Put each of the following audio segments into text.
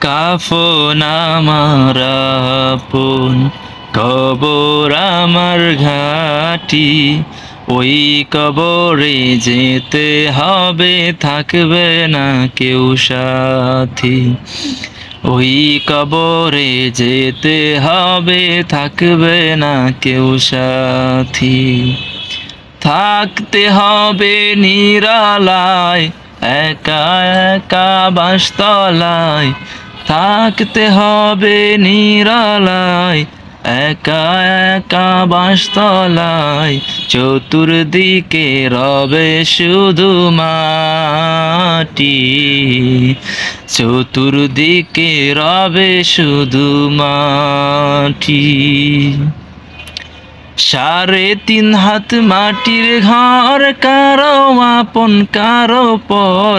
কাফন আমার আপন, কবর আমার ঘাটি। ওই কবরে যেতে হবে, থাকবে না কেউ সাথী। ওই কবরে যেতে হবে, থাকবে না কেউ সাথী। থাকতে হবে নিরালায়, একা একা বাসতলায় থাকতে হবে নিরালায়, একা একা বাসতলায়, চতুর্দিকে রবে শুধু মাটি, চতুর্দিকে রবে শুধু মাটি। সাড়ে তিন হাত মাটির ঘর, কারও আপন, কারও পর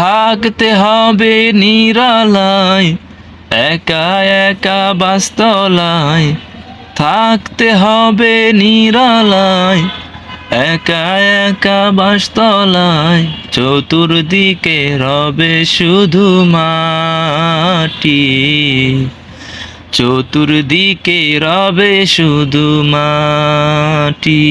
থাকতে হবে নিরালায়, একা একা বাস্তলায়। থাকতে হবে নিরালায়, একা একা বাসতলায়। চতুর্দিকে রবে শুধু মাটি। চতুর্দিকে রবে শুধু মাটি।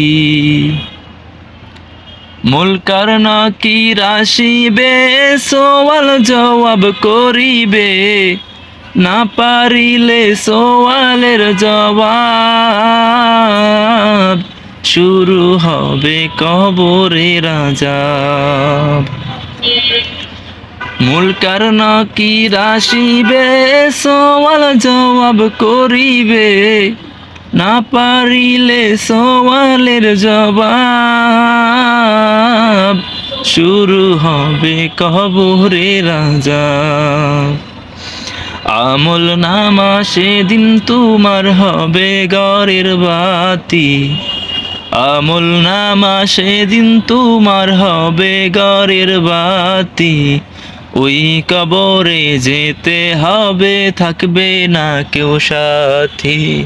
মুলকার নাকি রাশিবে, সোয়াল জবাব করিবে। না পারিলে সোয়ালের জবাব শুরু হবে কবরে রাজাব মুলকার নাকি রাশিবে, সোয়াল জবাব করিবে। না পারিলে সোয়ালের জবাব শুরু হবে কবরে রাজা। আমল নামা সেদিন তোমার হবে গরের বাতি। আমল নামা সেদিন তোমার হবে গরের বাতি। ওই কবরে যেতে হবে, থাকবে না কেউ সাথী।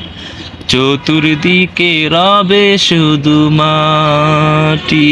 চতুর্দিকে রবে শুধু মাটি।